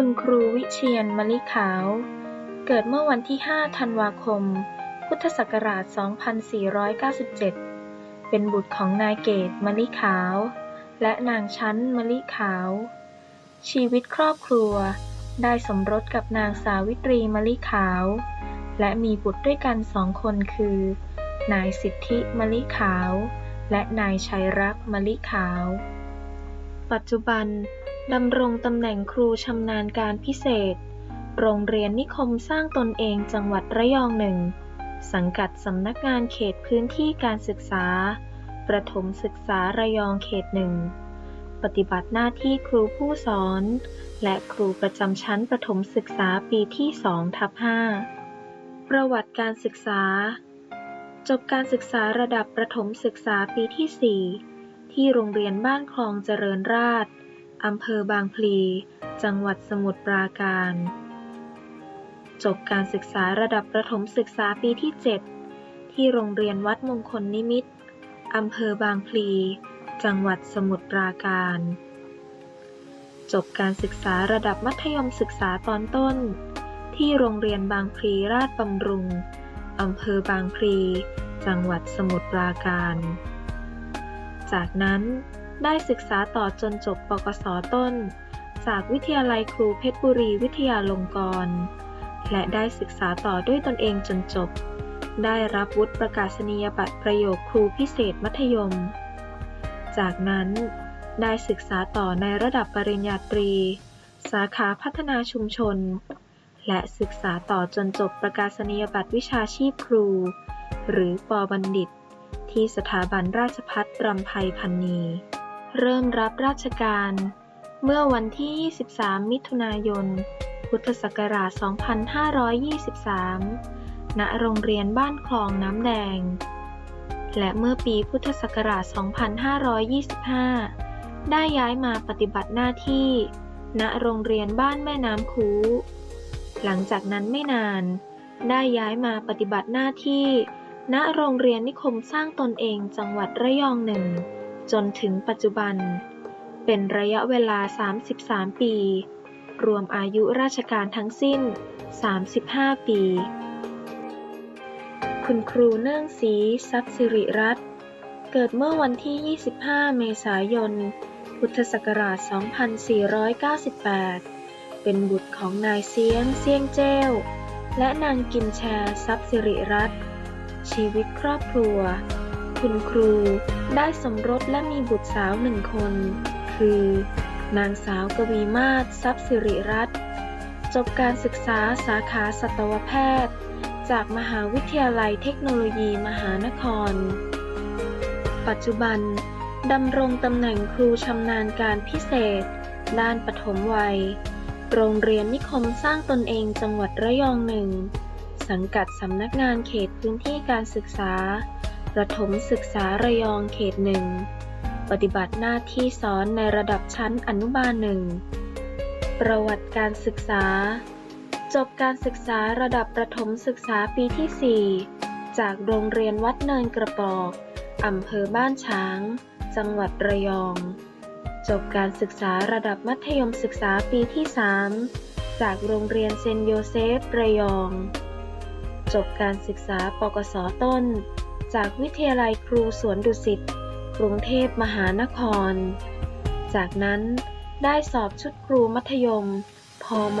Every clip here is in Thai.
คุณครูวิเชียรมลิขาว เกิดเมื่อวันที่ 5 ธันวาคม พุทธศักราช 2497 เป็นบุตรของนายเกตมลิขาว และนางชั้นมลิขาว ชีวิตครอบครัวได้สมรสกับนางสาวิตรีมลิขาว และมีบุตรด้วยกันสองคนคือ นายสิทธิมลิขาว และนายชัยรักมลิขาว ปัจจุบัน ดำรงตำแหน่งครูชำนาญการพิเศษ โรงเรียนนิคมสร้างตนเองจังหวัดระยองหนึ่ง สังกัดสำนักงานเขตพื้นที่การศึกษา ประถมศึกษาระยองเขตหนึ่ง ปฏิบัติหน้าที่ครูผู้สอน และครูประจำชั้นประถมศึกษาปีที่2ทับ5ประวัติการศึกษา จบการศึกษาระดับประถมศึกษาปีที่ 4 ที่โรงเรียนบ้านคลองเจริญราษฎร์ อำเภอบางพลี จังหวัดสมุทรปราการ จบการศึกษาระดับประถมศึกษาปีที่ 7 ที่โรงเรียนวัดมงคลนิมิตอำเภอบางพลี จังหวัดสมุทรปราการ จบการศึกษาระดับมัธยมศึกษาตอนต้น ที่โรงเรียนบางพลีราชบำรุงอำเภอบางพลี จังหวัดสมุทรปราการ จากนั้น ได้ศึกษาต่อจนจบปกศต้น จากวิทยาลัยครูเพชรบุรีวิทยาลงกรณ์และได้ศึกษาต่อด้วยตนเองจนจบ ได้รับวุฒิประกาศนียบัตรประโยคครูพิเศษมัธยม จากนั้นได้ศึกษาต่อในระดับปริญญาตรี สาขาพัฒนาชุมชน และศึกษาต่อจนจบประกาศนียบัตรวิชาชีพครู หรือปอบัณฑิต ที่สถาบันราชพัฒรำไพพันนี เริ่มรับราชการ เมื่อวันที่ 23 มิถุนายน พุทธศักราช 2523 ณ โรงเรียนบ้านคลองน้ำแดง และเมื่อปีพุทธศักราช 2525 ได้ย้ายมาปฏิบัติหน้าที่ ณ โรงเรียนบ้านแม่น้ำคู หลังจากนั้นไม่นาน ได้ย้ายมาปฏิบัติหน้าที่ ณ โรงเรียนนิคมสร้างตนเองจังหวัดระยองหนึ่ง จนถึงปัจจุบัน เป็นระยะเวลา 33 ปี รวมอายุราชการทั้งสิ้น 35 ปี คุณครูเนื่องศรีทรัพย์สิริรัตน์เกิดเมื่อวันที่ 25 เมษายน พุทธศักราช 2498 เป็นบุตรของนายเซียงเซียงเจ้วและนางกิมแชทรัพย์สิริรัตน์ชีวิตครอบครัว คุณครูได้สมรสและมีบุตรสาวหนึ่งคน คือ นางสาวกวีมาศทรัพย์สิริรัตน์จบการศึกษาสาขาสัตวแพทย์ จากมหาวิทยาลัยเทคโนโลยีมหานคร ปัจจุบันดำรงตำแหน่งครูชำนาญการพิเศษ ด้านปฐมวัย โรงเรียนนิคมสร้างตนเองจังหวัดระยองหนึ่ง สังกัดสำนักงานเขตพื้นที่การศึกษา ประถมศึกษาระยองเขตหนึ่ง ปฏิบัติหน้าที่สอนในระดับชั้นอนุบาลหนึ่ง ประวัติการศึกษา จบการศึกษาระดับประถมศึกษาปีที่ 4 จากโรงเรียนวัดเนินกระปอกอำเภอบ้านช้าง จังหวัดระยอง จบการศึกษาระดับมัธยมศึกษาปีที่ 3 จากโรงเรียนเซนโยเซฟระยอง จบการศึกษาปกศต้น จากวิทยาลัยครูสวนดุสิต กรุงเทพมหานคร จากนั้นได้สอบชุดครูมัธยม พม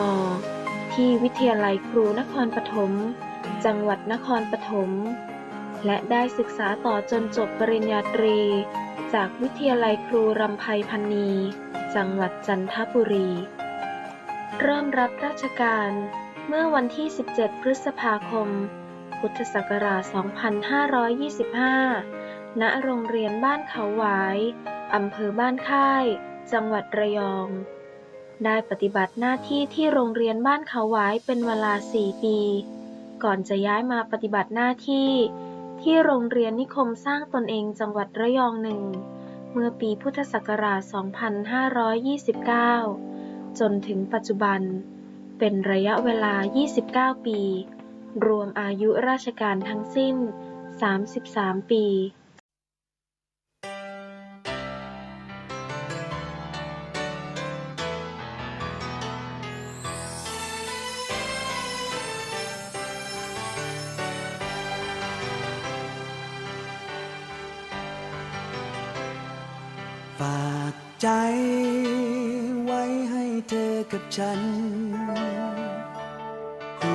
ที่วิทยาลัยครูนครปฐม จังหวัดนครปฐม และได้ศึกษาต่อจนจบปริญญาตรี จากวิทยาลัยครูรำไพพันนี จังหวัดจันทบุรี เริ่มรับราชการเมื่อวันที่ 17 พฤษภาคม พุทธศักราช 2525 ณ โรงเรียนบ้านเขาหวาย อำเภอบ้านค่าย จังหวัดระยอง ได้ปฏิบัติหน้าที่ที่โรงเรียนบ้านเขาหวายเป็นเวลา 4 ปี ก่อนจะย้ายมาปฏิบัติหน้าที่ ที่โรงเรียนนิคมสร้างตนเองจังหวัดระยองหนึ่ง เมื่อปีพุทธศักราช 2529 จนถึงปัจจุบัน เป็นระยะเวลา 29 ปี รวมอายุราชการทั้งสิ้น 33 ปีฝากใจไว้ให้เธอกับฉัน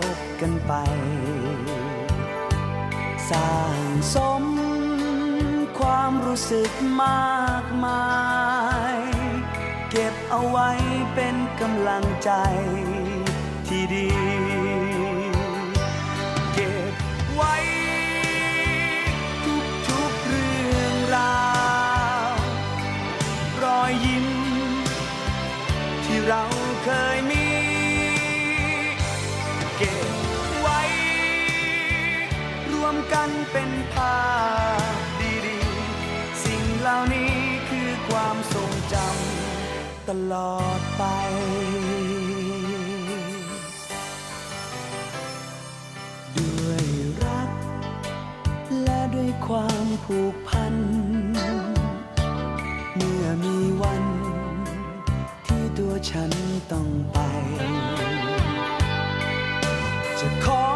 บกันไป สร้างสมความรู้สึกมากมาย เก็บเอาไว้เป็นกำลังใจที่ดี เป็นภาพดีๆ สิ่งเหล่านี้คือความทรงจำตลอดไปด้วยรักและด้วยความผูกพัน เมื่อมีวัน ที่ตัวฉันต้องไป จะขอ